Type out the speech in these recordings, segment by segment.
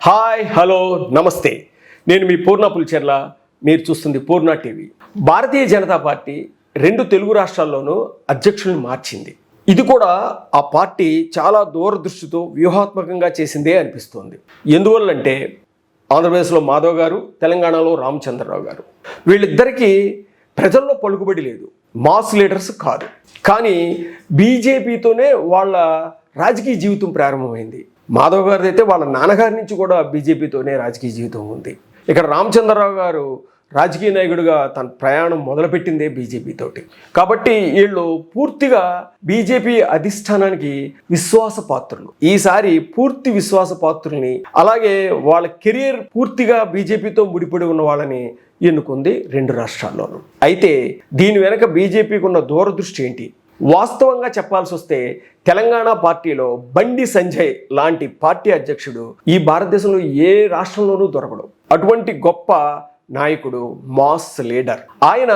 Hi hello నమస్తే. నేను మీ పూర్ణ పులిచెర్ల. మీరు చూస్తుంది పూర్ణ టీవీ. భారతీయ జనతా పార్టీ రెండు తెలుగు రాష్ట్రాల్లోనూ అధ్యక్షుల్ని మార్చింది. ఇది కూడా ఆ పార్టీ చాలా దూరదృష్టితో వ్యూహాత్మకంగా చేసిందే అనిపిస్తోంది. ఎందువల్లంటే ఆంధ్రప్రదేశ్లో మాధవ్ గారు తెలంగాణలో రామచంద్రరావు గారు. వీళ్ళిద్దరికీ ప్రజల్లో పలుకుబడి లేదు. మాస్ లీడర్స్ కాదు. కానీ బీజేపీతోనే వాళ్ళ రాజకీయ జీవితం ప్రారంభమైంది. మాధవ్ గారిది అయితే వాళ్ళ నాన్నగారి నుంచి కూడా బీజేపీతోనే రాజకీయ జీవితం ఉంది. ఇక్కడ రామచంద్రరావు గారు రాజకీయ నాయకుడిగా తన ప్రయాణం మొదలుపెట్టిందే బీజేపీతోటి కాబట్టి వీళ్ళు పూర్తిగా బీజేపీ అధిష్టానానికి విశ్వాస పాత్రులు. ఈసారి పూర్తి విశ్వాస పాత్రుల్ని అలాగే వాళ్ళ కెరీర్ పూర్తిగా బీజేపీతో ముడిపడి ఉన్న వాళ్ళని ఎన్నుకుంది రెండు రాష్ట్రాల్లోనూ. అయితే దీని వెనక బీజేపీకి ఉన్న దూరదృష్టి ఏంటి? వాస్తవంగా చెప్పాల్సి వస్తే తెలంగాణ పార్టీలో బండి సంజయ్ లాంటి పార్టీ అధ్యక్షుడు ఈ భారతదేశంలో ఏ రాష్ట్రంలోనూ దొరకడు. అటువంటి గొప్ప నాయకుడు మాస్ లీడర్. ఆయన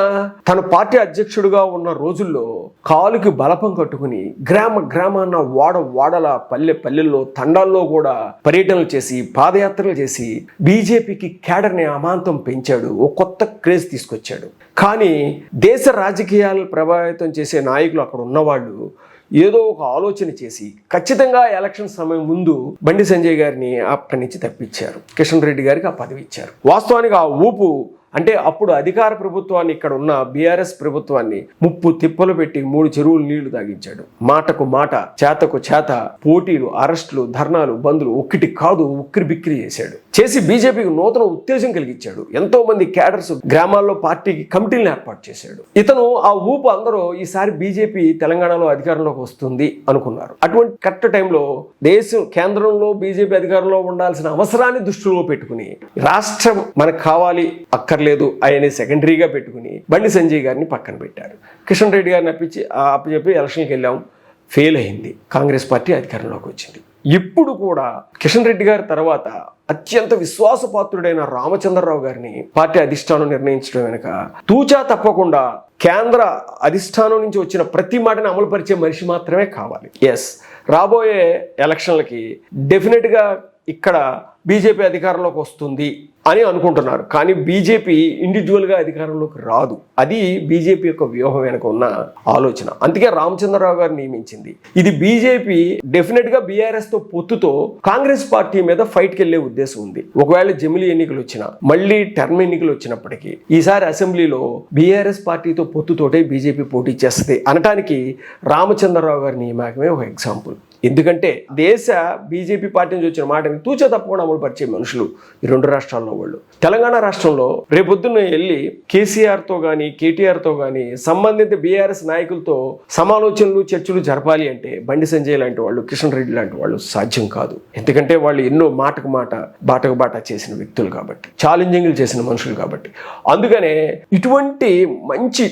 తన పార్టీ అధ్యక్షుడిగా ఉన్న రోజుల్లో కాలుకి బలపం కట్టుకుని గ్రామ గ్రామాన వాడ వాడల పల్లె పల్లెల్లో తండాల్లో కూడా పర్యటనలు చేసి పాదయాత్రలు చేసి బీజేపీకి కేడర్ని అమాంతం పెంచాడు ఓ కొత్త క్రేజ్ తీసుకొచ్చాడు. కానీ దేశ రాజకీయాలను ప్రభావితం చేసే నాయకులు అక్కడ ఉన్నవాళ్ళు ఏదో ఒక ఆలోచన చేసి ఖచ్చితంగా ఎలక్షన్ సమయం ముందు బండి సంజయ్ గారిని అక్కడి నుంచి తప్పించారు. కిషన్ రెడ్డి గారికి ఆ పదవి ఇచ్చారు. వాస్తవానికి ఆ ఊపు అంటే అప్పుడు అధికార ప్రభుత్వాన్ని ఇక్కడ ఉన్న బీఆర్ఎస్ ప్రభుత్వాన్ని ముప్పు తిప్పలు పెట్టి మూడు చెరువులు నీళ్ళు తాగించాడు. మాటకు మాట చేతకు చేత పోటీలు అరెస్టులు ధర్నాలు బందులు ఒక్కటి కాదు ఉక్కిరి బిక్కిరి చేశాడు. చేసి బీజేపీకి నూతన ఉత్తేజం కలిగించాడు. ఎంతో మంది క్యాడర్స్ గ్రామాల్లో పార్టీకి కమిటీలను ఏర్పాటు చేశాడు. ఇతను ఆ ఊపు అందరూ ఈసారి బీజేపీ తెలంగాణలో అధికారంలోకి వస్తుంది అనుకున్నారు. అటువంటి కరెక్ట్ టైంలో దేశం కేంద్రంలో బీజేపీ అధికారంలో ఉండాల్సిన అవసరాన్ని దృష్టిలో పెట్టుకుని రాష్ట్రం మనకు కావాలి అక్కర్లేదు ఆయన సెకండరీగా పెట్టుకుని బండి సంజయ్ గారిని పక్కన పెట్టారు. కిషన్ రెడ్డి గారిని అప్పించి అప్పచెప్పి ఎలక్షన్కి వెళ్ళాం. ఫెయిల్ అయింది. కాంగ్రెస్ పార్టీ అధికారంలోకి వచ్చింది. ఇప్పుడు కూడా కిషన్ రెడ్డి గారి తర్వాత అత్యంత విశ్వాసపాత్రుడైన రామచంద్రరావు గారిని పార్టీ అధిష్టానం నిర్ణయించడం వెనుక తూచా తప్పకుండా కేంద్ర అధిష్టానం నుంచి వచ్చిన ప్రతి మాటని అమలుపరిచే మనిషి మాత్రమే కావాలి. ఎస్ రాబోయే ఎలక్షన్లకి డెఫినెట్గా ఇక్కడ బీజేపీ అధికారంలోకి వస్తుంది అని అనుకుంటున్నారు. కానీ బీజేపీ ఇండివిజువల్గా అధికారంలోకి రాదు. అది బీజేపీ యొక్క వ్యూహం వెనుక ఉన్న ఆలోచన. అందుకే రామచంద్రరావు గారు నియమించింది. ఇది బీజేపీ డెఫినెట్గా బీఆర్ఎస్తో పొత్తుతో కాంగ్రెస్ పార్టీ మీద ఫైట్కి వెళ్ళే ఉద్దేశం ఉంది. ఒకవేళ జమిలీ ఎన్నికలు వచ్చినా మళ్ళీ టర్మ్ ఎన్నికలు వచ్చినప్పటికీ ఈసారి అసెంబ్లీలో బీఆర్ఎస్ పార్టీతో పొత్తుతోటే బీజేపీ పోటీ చేస్తుంది. అనటానికి రామచంద్రరావు గారి నియామకమే ఒక ఎగ్జాంపుల్ ఎందుకంటే దేశ బీజేపీ పార్టీ నుంచి వచ్చిన మాటని తూచా తప్పకుండా అమలు పరిచే మనుషులు ఈ రెండు రాష్ట్రాల్లో వాళ్ళు. తెలంగాణ రాష్ట్రంలో రేపొద్దున్న వెళ్ళి కేసీఆర్తో కానీ కేటీఆర్తో కానీ సంబంధిత బీఆర్ఎస్ నాయకులతో సమాలోచనలు చర్చలు జరపాలి అంటే బండి సంజయ్ లాంటి వాళ్ళు కిషన్ రెడ్డి లాంటి వాళ్ళు సాధ్యం కాదు. ఎందుకంటే వాళ్ళు ఎన్నో మాటకు మాట బాటకు బాట చేసిన వ్యక్తులు కాబట్టి ఛాలెంజింగ్లు చేసిన మనుషులు కాబట్టి. అందుకనే ఇటువంటి మంచి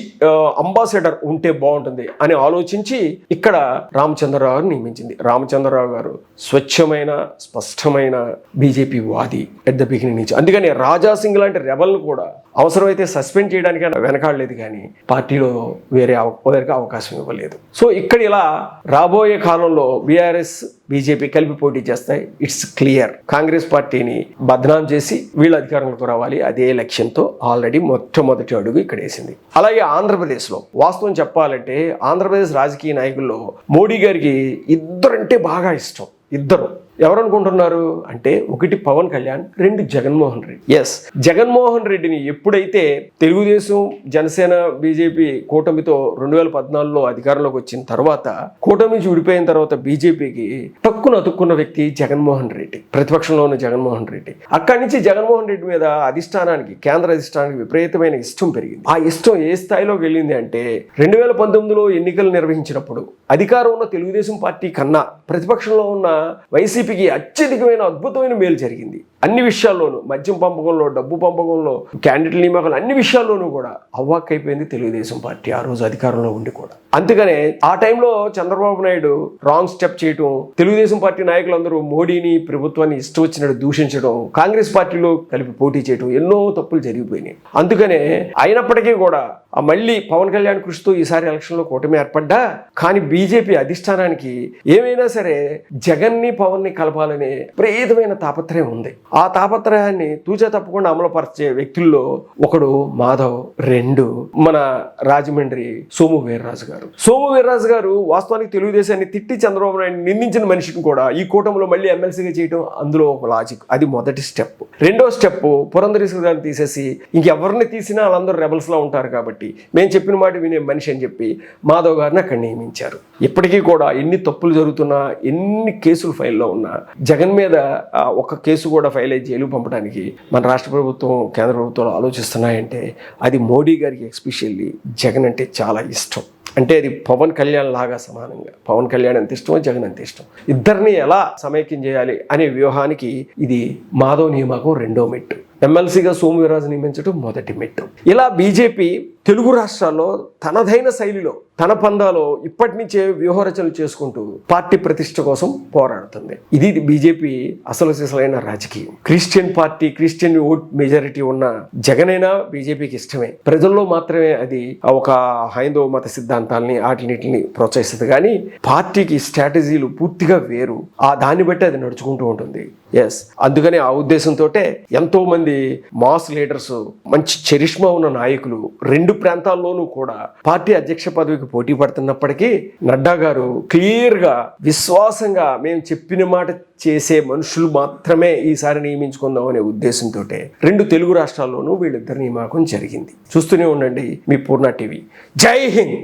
అంబాసిడర్ ఉంటే బాగుంటుంది అని ఆలోచించి ఇక్కడ రామచంద్రరావు నియమించింది. రామచంద్రరావు గారు స్వచ్ఛమైన స్పష్టమైన బీజేపీ వాది ఎట్ ద బిగినింగ్ నుంచి. అందుకని రాజాసింగ్ లాంటి రెబల్ను కూడా అవసరమైతే సస్పెండ్ చేయడానికి వెనకాడలేదు కానీ పార్టీలో వేరే అవ- వేరే అవకాశం ఇవ్వలేదు. సో ఇక్కడ ఇలా రాబోయే కాలంలో బీఆర్ఎస్ బీజేపీ కలిపి పోటీ చేస్తాయి. ఇట్స్ క్లియర్ కాంగ్రెస్ పార్టీని బద్నాం చేసి వీళ్ళు అధికారంలోకి రావాలి. అదే లక్ష్యంతో ఆల్రెడీ మొట్టమొదటి అడుగు ఇక్కడ వేసింది. అలాగే ఆంధ్రప్రదేశ్లో వాస్తవం చెప్పాలంటే ఆంధ్రప్రదేశ్ రాజకీయ నాయకుల్లో మోడీ గారికి ఇద్దరంటే బాగా ఇష్టం. ఇద్దరు. ఎవరు అనుకుంటున్నారు అంటే ఒకటి పవన్ కళ్యాణ్ రెండు జగన్మోహన్ రెడ్డి. ఎస్ జగన్మోహన్ రెడ్డిని ఎప్పుడైతే తెలుగుదేశం జనసేన బీజేపీ కూటమితో రెండు వేల పద్నాలుగులో అధికారంలోకి వచ్చిన తర్వాత కూటమి నుంచి విడిపోయిన తర్వాత బీజేపీకి తక్కువ అతుక్కున్న వ్యక్తి జగన్మోహన్ రెడ్డి. ప్రతిపక్షంలో ఉన్న జగన్మోహన్ రెడ్డి. అక్కడి నుంచి జగన్మోహన్ రెడ్డి మీద అధిష్టానానికి కేంద్ర అధిష్టానానికి విపరీతమైన ఇష్టం పెరిగింది. ఆ ఇష్టం ఏ స్థాయిలోకి వెళ్ళింది అంటే రెండు వేల పంతొమ్మిదిలో ఎన్నికలు నిర్వహించినప్పుడు అధికారం ఉన్న తెలుగుదేశం పార్టీ కన్నా ప్రతిపక్షంలో ఉన్న వైసీపీకి అత్యధికమైన అద్భుతమైన మేలు జరిగింది. అన్ని విషయాల్లోనూ మద్యం పంపకంలో డబ్బు పంపకంలో క్యాండిడేట్ నియామకాలు అన్ని విషయాల్లోనూ కూడా అవ్వాక్కైపోయింది తెలుగుదేశం పార్టీ ఆ రోజు అధికారంలో ఉండి కూడా. అందుకనే ఆ టైంలో చంద్రబాబు నాయుడు రాంగ్ స్టెప్ చేయటం తెలుగుదేశం పార్టీ నాయకులందరూ మోడీని ప్రభుత్వాన్ని ఇష్టం వచ్చినట్టు దూషించడం కాంగ్రెస్ పార్టీలో కలిపి పోటీ చేయడం ఎన్నో తప్పులు జరిగిపోయినాయి. అందుకనే అయినప్పటికీ కూడా మళ్ళీ పవన్ కళ్యాణ్ కృషితో ఈసారి ఎలక్షన్లో కూటమి ఏర్పడ్డా? కానీ బీజేపీ అధిష్టానానికి ఏమైనా సరే జగన్ని పవన్ని కలపాలనే ప్రేతమైన తాపత్రయం ఉంది. ఆ తాపత్రయాన్ని తూచా తప్పకుండా అమలుపరిచే వ్యక్తుల్లో ఒకడు మాధవ్ రెండు మన రాజమండ్రి సోము వీర్రాజు గారు. సోము వీర్రాజు గారు వాస్తవానికి తెలుగుదేశాన్ని తిట్టి చంద్రబాబు నాయుడు నిందించిన మనిషిని కూడా ఈ కూటమిలో మళ్ళీ ఎమ్మెల్సీగా చేయడం అందులో ఒక లాజిక్ అది మొదటి స్టెప్ రెండో స్టెప్ పురంధరేశ్వర గారిని తీసేసి ఇంకెవరిని తీసినా వాళ్ళందరూ రెబల్స్లో ఉంటారు కాబట్టి మేము చెప్పిన మాట వినే మనిషి అని చెప్పి మాధవ్ గారిని అక్కడ నియమించారు. ఇప్పటికీ కూడా ఎన్ని తప్పులు జరుగుతున్నా ఎన్ని కేసులు ఫైల్లో ఉన్నా జగన్ మీద ఒక కేసు కూడా ఫైల్ అయ్యి జైలు పంపడానికి మన రాష్ట్ర ప్రభుత్వం కేంద్ర ప్రభుత్వాలు ఆలోచిస్తున్నాయంటే అది మోడీ గారికి ఎక్స్పెషల్లీ జగన్ అంటే చాలా ఇష్టం. అంటే అది పవన్ కళ్యాణ్ లాగా సమానంగా. పవన్ కళ్యాణ్ ఎంత ఇష్టమో జగన్ అంత ఇష్టం. ఇద్దరిని ఎలా సమైక్యం చేయాలి అనే వ్యూహానికి ఇది మాధవ్ నియామకం రెండో మెట్టు. ఎమ్మెల్సీగా సోము వీరాజు నియమించడం మొదటి మెట్టు. ఇలా బీజేపీ తెలుగు రాష్ట్రాల్లో తనదైన శైలిలో తన పందాలో ఇప్పటి నుంచే వ్యూహరచనలు చేసుకుంటూ పార్టీ ప్రతిష్ట కోసం పోరాడుతుంది. ఇది బీజేపీ అసలు సిసలైన రాజకీయం. Christian party Christian vote majority ఉన్న జగనైనా బీజేపీకి ఇష్టమే. ప్రజల్లో మాత్రమే అది ఒక హైందవ మత సిద్ధాంతాలని వాటిని ప్రోత్సహిస్తుంది. కానీ పార్టీకి స్ట్రాటజీలు పూర్తిగా వేరు. ఆ దాన్ని బట్టి అది నడుచుకుంటూ ఉంటుంది. ఎస్ అందుకని ఆ ఉద్దేశంతో ఎంతో మంది మాస్ లీడర్స్ మంచి చరిష్మా ఉన్న నాయకులు రెండు ప్రాంతాల్లోనూ కూడా పార్టీ అధ్యక్ష పదవికి పోటీ పడుతున్నప్పటికీ నడ్డా గారు క్లియర్గా విశ్వాసంగా మేము చెప్పిన మాట చేసే మనుషులు మాత్రమే ఈసారి నియమించుకుందాం అనే ఉద్దేశంతో రెండు తెలుగు రాష్ట్రాల్లోనూ వీళ్ళిద్దరి నియామకం జరిగింది. చూస్తూనే ఉండండి మీ పూర్ణ టీవీ. జై హింద్!